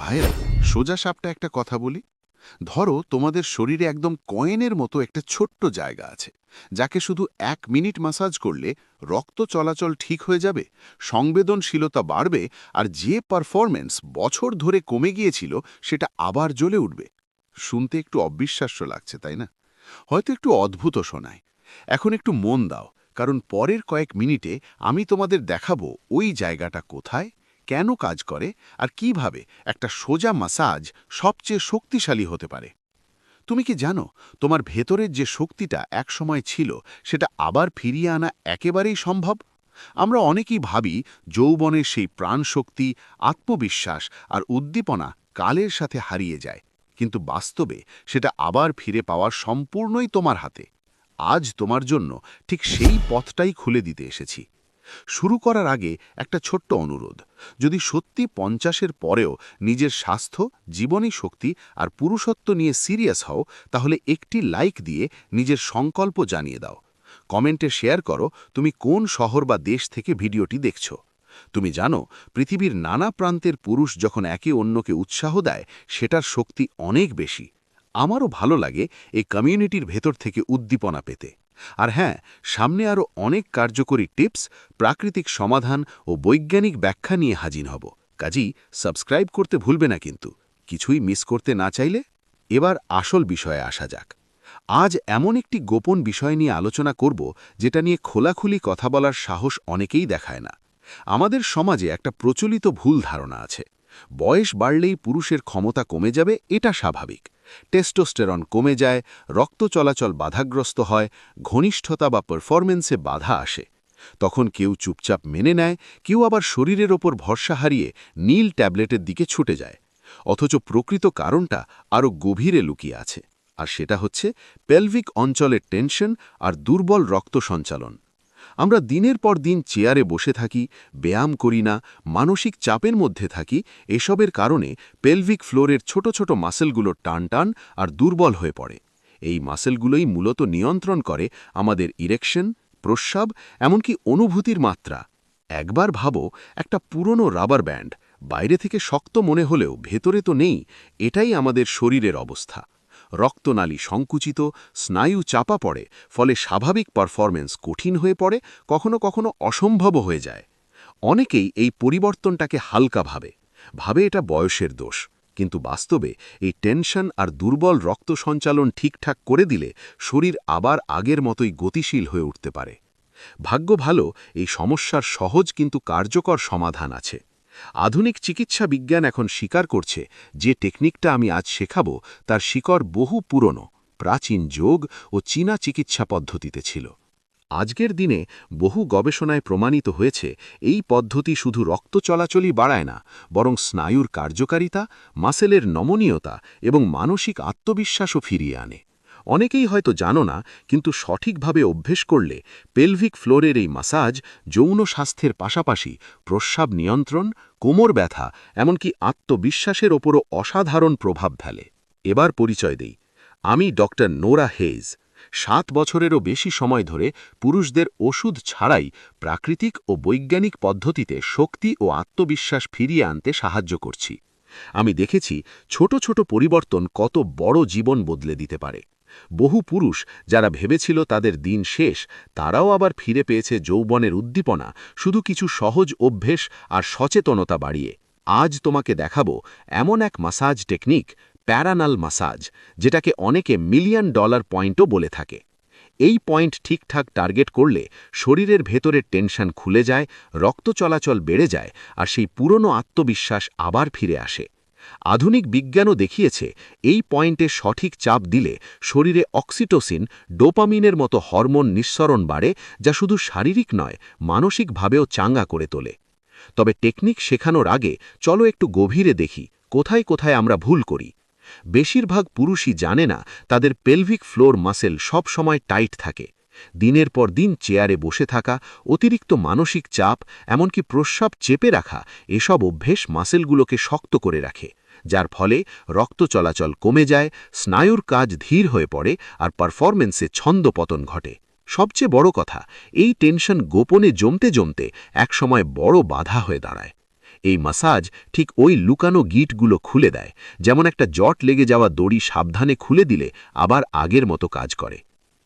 ভাইরা সোজা সাপটা একটা কথা বলি। ধরো, তোমাদের শরীরে একদম কয়েনের মতো একটা ছোট্ট জায়গা আছে, যাকে শুধু এক মিনিট মাসাজ করলে রক্ত চলাচল ঠিক হয়ে যাবে, সংবেদনশীলতা বাড়বে, আর যে পারফরম্যান্স বছর ধরে কমে গিয়েছিল, সেটা আবার জ্বলে উঠবে। শুনতে একটু অবিশ্বাস্য লাগছে, তাই না? হয়তো একটু অদ্ভুত শোনায়। এখন একটু মন দাও, কারণ পরের কয়েক মিনিটে আমি তোমাদের দেখাবো ওই জায়গাটা কোথায় কেন কাজ করে আর কীভাবে একটা সোজা মাসাজ সবচেয়ে শক্তিশালী হতে পারে? তুমি কি জানো, তোমার ভেতরের যে শক্তিটা একসময় ছিল, সেটা আবার ফিরিয়ে আনা একেবারেই সম্ভব? আমরা অনেকেই ভাবি যৌবনের সেই প্রাণশক্তি, আত্মবিশ্বাস আর উদ্দীপনা কালের সাথে হারিয়ে যায়, কিন্তু বাস্তবে সেটা আবার ফিরে পাওয়া সম্পূর্ণই তোমার হাতে। আজ তোমার জন্য ঠিক সেই পথটাই খুলে দিতে এসেছি। শুরু করার আগে একটা ছোট্ট অনুরোধ। যদি সত্যি পঞ্চাশের পরেও নিজের স্বাস্থ্য, জীবনী শক্তি আর পুরুষত্ব নিয়ে সিরিয়াস হও, তাহলে একটি লাইক দিয়ে নিজের সংকল্প জানিয়ে দাও। কমেন্টে শেয়ার করো তুমি কোন শহর বা দেশ থেকে ভিডিওটি দেখছ। তুমি জানো, পৃথিবীর নানা প্রান্তের পুরুষ যখন একে অন্যকে উৎসাহ দেয়, সেটার শক্তি অনেক বেশি। আমারও ভালো লাগে এই কমিউনিটির ভেতর থেকে উদ্দীপনা পেতে। আর হ্যাঁ সামনে আরও অনেক কার্যকরী টিপস, প্রাকৃতিক সমাধান ও বৈজ্ঞানিক ব্যাখ্যা নিয়ে হাজির হব। কাজী সাবস্ক্রাইব করতে ভুলবে না কিন্তু। কিছুই মিস করতে না চাইলে এবার আসল বিষয়ে আসা যাক। আজ এমন একটি গোপন বিষয় নিয়ে আলোচনা করব যেটা নিয়ে খোলাখুলি কথা বলার সাহস অনেকেই দেখায় না। আমাদের সমাজে একটা প্রচলিত ভুল ধারণা আছে। বয়স বাড়লেই পুরুষের ক্ষমতা কমে যাবে, এটা স্বাভাবিক। টেস্টোস্টেরন কমে যায়, রক্ত চলাচল বাধাগ্রস্ত হয়, ঘনিষ্ঠতা বা পারফরমেন্সে বাধা আসে। তখন কেউ চুপচাপ মেনে নেয়, কেউ আবার শরীরের ওপর ভরসা হারিয়ে নীল ট্যাবলেটের দিকে ছুটে যায়। অথচ প্রকৃত কারণটা আরও গভীরে লুকিয়ে আছে। আর সেটা হচ্ছে পেলভিক অঞ্চলের টেনশন আর দুর্বল রক্ত সঞ্চালন। আমরা দিনের পর দিন চেয়ারে বসে থাকি, ব্যায়াম করি না, মানসিক চাপের মধ্যে থাকি, এসবের কারণে পেলভিক ফ্লোরের ছোট ছোট মাসেলগুলো টান টান আর দুর্বল হয়ে পড়ে। এই মাসেলগুলোই মূলত নিয়ন্ত্রণ করে আমাদের ইরেকশন, প্রস্রাব, এমনকি অনুভূতির মাত্রা। একবার ভাবো, একটা পুরনো রাবার ব্যান্ড, বাইরে থেকে শক্ত মনে হলেও ভেতরে তো নেই, এটাই আমাদের শরীরের অবস্থা। রক্তনালী সংকুচিত, স্নায়ু চাপা পড়ে, ফলে স্বাভাবিক পারফরমেন্স কঠিন হয়ে পড়ে, কখনো কখনো অসম্ভব হয়ে যায়। অনেকেই এই পরিবর্তনটাকে হালকা ভাবে। ভাবে এটা বয়সের দোষ, কিন্তু বাস্তবে এই টেনশন আর দুর্বল রক্ত সঞ্চালন ঠিকঠাক করে দিলে শরীর আবার আগের মতোই গতিশীল হয়ে উঠতে পারে। ভাগ্য ভালো, এই সমস্যার সহজ কিন্তু কার্যকর সমাধান আছে। আধুনিক চিকিৎসা বিজ্ঞান এখন স্বীকার করছে যে টেকনিকটা আমি আজ শেখাব তার শিকড় বহু পুরনো, প্রাচীন যোগ ও চীনা চিকিৎসা পদ্ধতিতে ছিল। আজকের দিনে বহু গবেষণায় প্রমাণিত হয়েছে এই পদ্ধতি শুধু রক্ত চলাচলই বাড়ায় না, বরং স্নায়ুর কার্যকারিতা, মাসেলের নমনীয়তা এবং মানসিক আত্মবিশ্বাসও ফিরিয়ে আনে। অনেকেই হয়তো জানো না, কিন্তু সঠিকভাবে অভ্যেস করলে পেলভিক ফ্লোরের এই মাসাজ যৌন স্বাস্থ্যের পাশাপাশি প্রস্রাব নিয়ন্ত্রণ, কোমর ব্যথা, এমনকি আত্মবিশ্বাসের ওপরও অসাধারণ প্রভাব ফেলে। এবার পরিচয় দেই। আমি ডক্টর নোরা হেজ সাত বছরেরও বেশি সময় ধরে পুরুষদের ওষুধ ছাড়াই প্রাকৃতিক ও বৈজ্ঞানিক পদ্ধতিতে শক্তি ও আত্মবিশ্বাস ফিরিয়ে আনতে সাহায্য করছি। আমি দেখেছি ছোট ছোট পরিবর্তন কত বড় জীবন বদলে দিতে পারে। বহু পুরুষ যারা ভেবেছিল তাদের দিন শেষ, তারাও আবার ফিরে পেয়েছে যৌবনের উদ্দীপনা, শুধু কিছু সহজ অভ্যেস আর সচেতনতা বাড়িয়ে। আজ তোমাকে দেখাবো এমন এক মাসাজ টেকনিক, প্যারানাল মাসাজ, যেটাকে অনেকে মিলিয়ন ডলার পয়েন্টও বলে থাকে। এই পয়েন্ট ঠিকঠাক টার্গেট করলে শরীরের ভেতরের টেনশন খুলে যায়, রক্ত চলাচল বেড়ে যায় আর সেই পুরনো আত্মবিশ্বাস আবার ফিরে আসে। আধুনিক বিজ্ঞানও দেখিয়েছে এই পয়েন্টে সঠিক চাপ দিলে শরীরে অক্সিটোসিন, ডোপামিনের মতো হরমোন নিঃসরণ বাড়ে যা শুধু শারীরিক নয়, মানসিকভাবেও চাঙ্গা করে তোলে। তবে টেকনিক শেখানোর আগে চলো একটু গভীরে দেখি, কোথায় কোথায় আমরা ভুল করি। বেশিরভাগ পুরুষই জানে না তাদের পেলভিক ফ্লোর মাসেল সব সময় টাইট থাকে। দিনের পর দিন চেয়ারে বসে থাকা, অতিরিক্ত মানসিক চাপ, এমনকি প্রস্রাব চেপে রাখা, এসব অভ্যেস মাসেলগুলোকে শক্ত করে রাখে, যার ফলে রক্ত চলাচল কমে যায়, স্নায়ুর কাজ ধীর হয়ে পড়ে, আর পারফরমেন্সে ছন্দপতন ঘটে। সবচেয়ে বড় কথা, এই টেনশন গোপনে জমতে জমতে একসময় বড় বাধা হয়ে দাঁড়ায়। এই মাসাজ ঠিক ওই লুকানো গিটগুলো খুলে দেয়, যেমন একটা জট লেগে যাওয়া দড়ি সাবধানে খুলে দিলে আবার আগের মতো কাজ করে।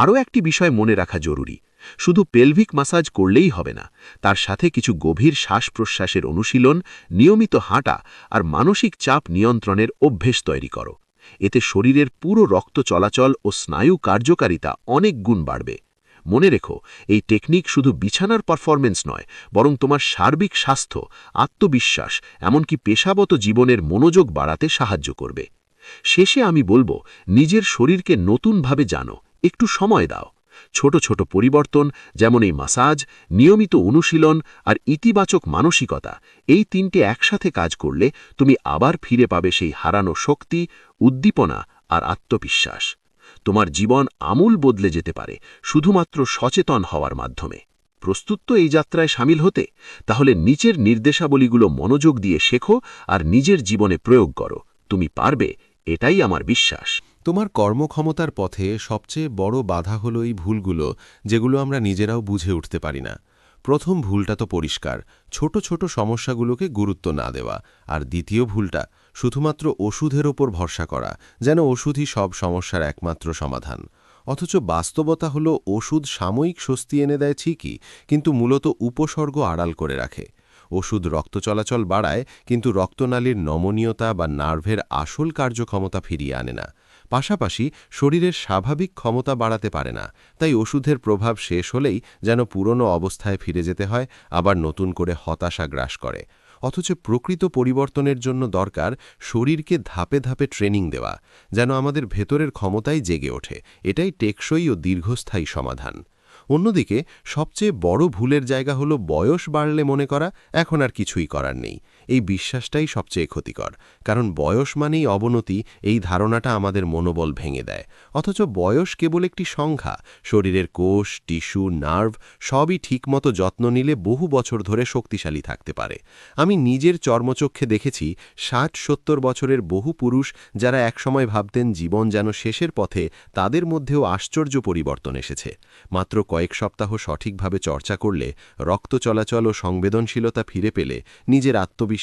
আরও একটি বিষয় মনে রাখা জরুরি। শুধু পেলভিক মাসাজ করলেই হবে না, তার সাথে কিছু গভীর শ্বাস প্রশ্বাসের অনুশীলন, নিয়মিত হাঁটা আর মানসিক চাপ নিয়ন্ত্রণের অভ্যেস তৈরি করো। এতে শরীরের পুরো রক্ত চলাচল ও স্নায়ু কার্যকারিতা অনেক গুণ বাড়বে। মনে রেখো, এই টেকনিক শুধু বিছানার পারফরমেন্স নয়, বরং তোমার সার্বিক স্বাস্থ্য, আত্মবিশ্বাস, এমনকি পেশাগত জীবনের মনোযোগ বাড়াতে সাহায্য করবে। শেষে আমি বলব, নিজের শরীরকে নতুনভাবে জানো একটু সময় দাও। ছোট ছোট পরিবর্তন, যেমন এই মাসাজ, নিয়মিত অনুশীলন আর ইতিবাচক মানসিকতা, এই তিনটে একসাথে কাজ করলে তুমি আবার ফিরে পাবে সেই হারানো শক্তি, উদ্দীপনা আর আত্মবিশ্বাস। তোমার জীবন আমূল বদলে যেতে পারে, শুধুমাত্র সচেতন হওয়ার মাধ্যমে। প্রস্তুত তো এই যাত্রায় সামিল হতে? তাহলে নিচের নির্দেশাবলীগুলো মনোযোগ দিয়ে শেখো আর নিজের জীবনে প্রয়োগ করো। তুমি পারবে, এটাই আমার বিশ্বাস। তোমার কর্মক্ষমতার পথে সবচেয়ে বড় বাধা হলো এই ভুলগুলো, যেগুলো আমরা নিজেরাও বুঝে উঠতে পারি না। প্রথম ভুলটা তো পরিষ্কার, ছোট ছোট সমস্যাগুলোকে গুরুত্ব না দেওয়া। আর দ্বিতীয় ভুলটা, শুধুমাত্র ওষুধের ওপর ভরসা করা, যেন ওষুধই সব সমস্যার একমাত্র সমাধান। অথচ বাস্তবতা হলো ওষুধ সাময়িক স্বস্তি এনে দেয় ঠিকই, কিন্তু মূলত উপসর্গ আড়াল করে রাখে। ওষুধ রক্ত চলাচল বাড়ায়, কিন্তু রক্তনালীর নমনীয়তা বা নার্ভের আসল কার্যক্ষমতা ফিরিয়ে আনে না। পাশাপাশি শরীরের স্বাভাবিক ক্ষমতা বাড়াতে পারে না, তাই ওষুধের প্রভাব শেষ হলেই যেন পুরনো অবস্থায় ফিরে যেতে হয়, আবার নতুন করে হতাশা গ্রাস করে। অথচ প্রকৃত পরিবর্তনের জন্য দরকার শরীরকে ধাপে ধাপে ট্রেনিং দেওয়া, যেন আমাদের ভেতরের ক্ষমতাই জেগে ওঠে। এটাই টেকসই ও দীর্ঘস্থায়ী সমাধান। অন্যদিকে, সবচেয়ে বড় ভুলের জায়গা হলো বয়স বাড়লে মনে করা, এখন আর কিছুই করার নেই। এই বিশ্বাসটাই সবচেয়ে ক্ষতিকর। কারণ বয়স মানেই অবনতি, এই ধারণাটা আমাদের মনোবল ভেঙে দেয়। অথচ বয়স কেবল একটি সংখ্যা, শরীরের কোষ, টিস্যু, নার্ভ, সবই ঠিকমতো যত্ন নিলে বহু বছর ধরে শক্তিশালী থাকতে পারে। আমি নিজের চর্মচক্ষে দেখেছি ষাট সত্তর বছরের বহু পুরুষ যারা একসময় ভাবতেন জীবন যেন শেষের পথে তাদের মধ্যেও আশ্চর্য পরিবর্তন এসেছে। মাত্র কয়েক সপ্তাহ সঠিকভাবে চর্চা করলে রক্ত চলাচল ও সংবেদনশীলতা ফিরে পেলে নিজের আত্মবিশ্বাস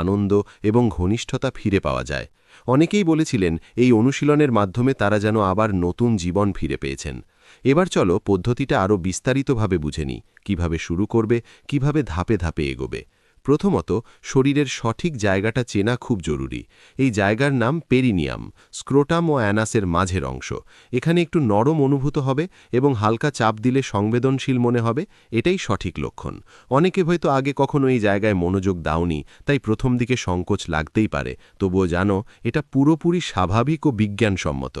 আনন্দ এবং ঘনিষ্ঠতা ফিরে পাওয়া যায়। অনেকেই বলেছিলেন, এই অনুশীলনের মাধ্যমে তারা যেন আবার নতুন জীবন ফিরে পেয়েছেন। এবার চলো পদ্ধতিটা আরও বিস্তারিতভাবে বুঝে নি কীভাবে শুরু করবে, কীভাবে ধাপে ধাপে এগোবে। প্রথমত, শরীরের সঠিক জায়গাটা চেনা খুব জরুরি। এই জায়গার নাম পেরিনিয়াম, স্ক্রোটাম ও অ্যানাসের মাঝের অংশ। এখানে একটু নরম অনুভূত হবে এবং হালকা চাপ দিলে সংবেদনশীল মনে হবে, এটাই সঠিক লক্ষণ। অনেকে হয়তো আগে কখনো এই জায়গায় মনোযোগ দাওনি, তাই প্রথম দিকে সংকোচ লাগতেই পারে। তবুও জানো, এটা পুরোপুরি স্বাভাবিক ও বিজ্ঞানসম্মত।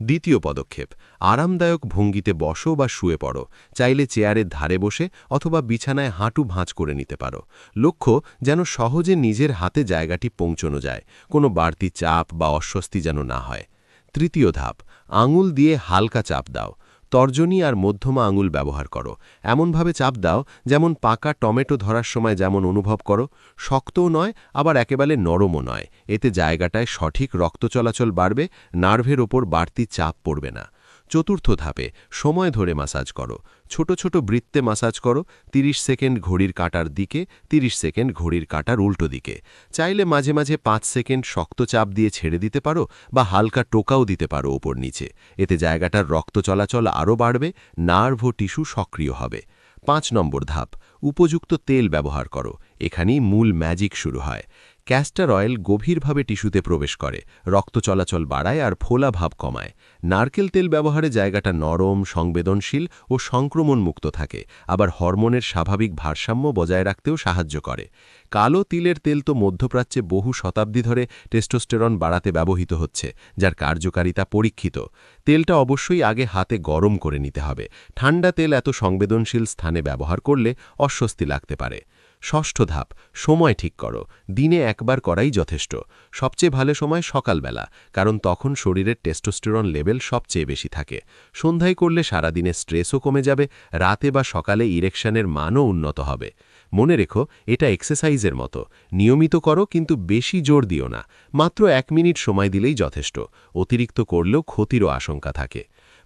দ্বিতীয় পদক্ষেপ, আরামদায়ক ভঙ্গিতে বসো বা শুয়ে পড়ো, চাইলে চেয়ারের ধারে বসে অথবা বিছানায় হাঁটু ভাঁজ করে নিতে পারো। লক্ষ্য, যেন সহজে নিজের হাতে জায়গাটি পৌঁছনো যায়, কোনো বাড়তি চাপ বা অস্বস্তি যেন না হয়। তৃতীয় ধাপ, আঙুল দিয়ে হালকা চাপ দাও। তর্জনী আর মধ্যমা আঙুল ব্যবহার করো। এমনভাবে চাপ দাও, যেমন পাকা টমেটো ধরার সময় যেমন অনুভব করো। শক্তও নয়, আবার একেবারে নরমও নয়। এতে জায়গাটায় সঠিক রক্ত চলাচল বাড়বে, নার্ভের ওপর বাড়তি চাপ পড়বে না। চতুর্থ ধাপে সময় ধরে মাসাজ করো। ছোট ছোট বৃত্তে মাসাজ করো ৩০ সেকেন্ড ঘড়ির কাটার দিকে ৩০ সেকেন্ড ঘড়ির কাটার উল্টো দিকে। চাইলে মাঝে মাঝে পাঁচ সেকেন্ড শক্ত চাপ দিয়ে ছেড়ে দিতে পারো বা হালকা টোকাও দিতে পারো ওপর নিচে। এতে জায়গাটার রক্ত চলাচল আরও বাড়বে নার্ভ ও টিস্যু সক্রিয় হবে। পাঁচ নম্বর ধাপ, উপযুক্ত তেল ব্যবহার করো। এখানেই মূল ম্যাজিক শুরু হয়। ক্যাস্টার অয়েল গভীরভাবে টিস্যুতে প্রবেশ করে, রক্ত চলাচল বাড়ায় আর ফোলা ভাব কমায়। নারকেল তেল ব্যবহারে জায়গাটা নরম, সংবেদনশীল ও সংক্রমণমুক্ত থাকে, আবার হরমোনের স্বাভাবিক ভারসাম্য বজায় রাখতেও সাহায্য করে। কালো তিলের তেল তো মধ্যপ্রাচ্যে বহু শতাব্দী ধরে টেস্টোস্টেরন বাড়াতে ব্যবহৃত হচ্ছে, যার কার্যকারিতা পরীক্ষিত। তেলটা অবশ্যই আগে হাতে গরম করে নিতে হবে। ঠান্ডা তেল এত সংবেদনশীল স্থানে ব্যবহার করলে অস্বস্তি লাগতে পারে। ষষ্ঠ ধাপ, সময় ঠিক করো। দিনে একবার করাই যথেষ্ট। সবচেয়ে ভালো সময় সকালবেলা, কারণ তখন শরীরের টেস্টোস্টেরন লেভেল সবচেয়ে বেশি থাকে। সন্ধ্যায় করলে সারাদিনে স্ট্রেসও কমে যাবে, রাতে বা সকালে ইরেকশনের মানও উন্নত হবে। মনে রেখো, এটা এক্সারসাইজের মতো। নিয়মিত করো, কিন্তু বেশি জোর দিও না। মাত্র এক মিনিট সময় দিলেই যথেষ্ট। অতিরিক্ত করলেও ক্ষতিরও আশঙ্কা থাকে।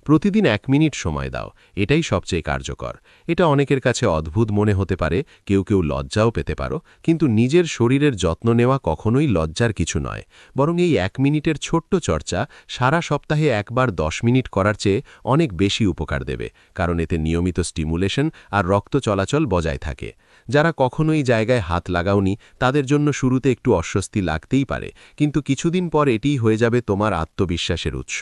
প্রতিদিন এক মিনিট সময় দাও, এটাই সবচেয়ে কার্যকর। এটা অনেকের কাছে অদ্ভুত মনে হতে পারে, কেউ কেউ লজ্জাও পেতে পারো, কিন্তু নিজের শরীরের যত্ন নেওয়া কখনোই লজ্জার কিছু নয়। বরং এই এক মিনিটের ছোট্ট চর্চা সারা সপ্তাহে একবার দশ মিনিট করার চেয়ে অনেক বেশি উপকার দেবে, কারণ এতে নিয়মিত স্টিমুলেশন আর রক্ত চলাচল বজায় থাকে। যারা কখনোই জায়গায় হাত লাগাওনি, তাদের জন্য শুরুতে একটু অস্বস্তি লাগতেই পারে, কিন্তু কিছুদিন পর এটিই হয়ে যাবে তোমার আত্মবিশ্বাসের উৎস।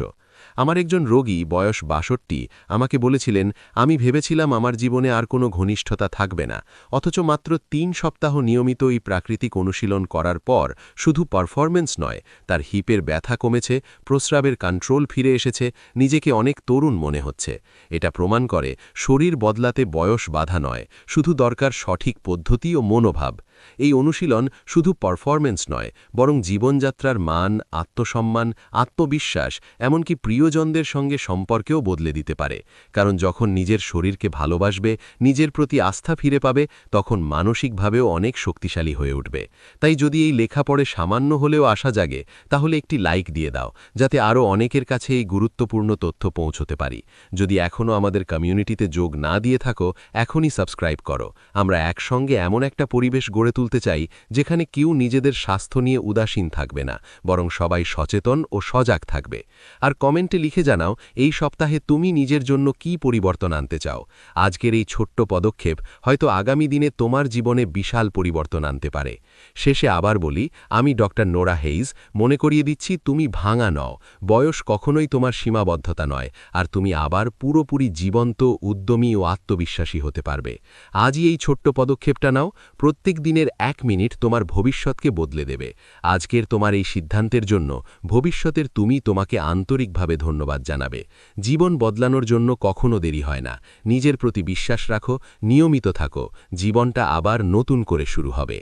আমার একজন রোগী, বয়স বাষট্টি, আমাকে বলেছিলেন, আমি ভেবেছিলাম আমার জীবনে আর কোনো ঘনিষ্ঠতা থাকবে না, অথচ মাত্র তিন সপ্তাহ নিয়মিত এই প্রাকৃতিক অনুশীলন করার পর শুধু পারফরমেন্স নয়, তার হিপের ব্যথা কমেছে, প্রস্রাবের কন্ট্রোল ফিরে এসেছে, নিজেকে অনেক তরুণ মনে হচ্ছে। এটা প্রমাণ করে, শরীর বদলাতে বয়স বাধা নয়, শুধু দরকার সঠিক পদ্ধতি ও মনোভাব। এই অনুশীলন শুধু পারফরমেন্স নয়, বরং জীবনযাত্রার মান, আত্মসম্মান, আত্মবিশ্বাস, এমনকি প্রিয়জনদের সঙ্গে সম্পর্কেও বদলে দিতে পারে। কারণ যখন নিজের শরীরকে ভালোবাসবে, নিজের প্রতি আস্থা ফিরে পাবে, তখন মানসিকভাবেও অনেক শক্তিশালী হয়ে উঠবে। তাই যদি এই লেখা পড়ে সামান্য হলেও আশা জাগে, তাহলে একটি লাইক দিয়ে দাও, যাতে আরও অনেকের কাছে এই গুরুত্বপূর্ণ তথ্য পৌঁছতে পারি। যদি এখনও আমাদের কমিউনিটিতে যোগ না দিয়ে থাকো, এখনই সাবস্ক্রাইব করো। আমরা একসঙ্গে এমন একটা পরিবেশ গড়ে তুলতে চাই, যেখানে কেউ নিজেদের স্বাস্থ্য নিয়ে উদাসীন থাকবে না, বরং সবাই সচেতন ও সজাগ থাকবে। আর কমেন্টে লিখে জানাও, এই সপ্তাহে তুমি নিজের জন্য কি পরিবর্তন আনতে চাও? আজকের এই ছোট্ট পদক্ষেপ হয়তো আগামী দিনে তোমার জীবনে বিশাল পরিবর্তন আনতে পারে। শেষে আবার বলি, আমি ডক্টর নোরা হেইজ, মনে করিয়ে দিচ্ছি, তুমি ভাঙা নও। বয়স কখনোই তোমার সীমাবদ্ধতা নয়, আর তুমি আবার পুরোপুরি জীবন্ত, উদ্যমী ও আত্মবিশ্বাসী হতে পারবে। আজই এই ছোট্ট পদক্ষেপটা নাও, প্রত্যেক দিনের এক মিনিট তোমার ভবিষ্যৎকে বদলে দেবে। আজকের তোমার এই সিদ্ধান্তের জন্য ভবিষ্যতের তুমি তোমাকে আন্তরিকভাবে ধন্যবাদ জানাবে। জীবন বদলানোর জন্য কখনো দেরি হয় না। নিজের প্রতি বিশ্বাস রাখো, নিয়মিত থাকো। জীবনটা আবার নতুন করে শুরু হবে।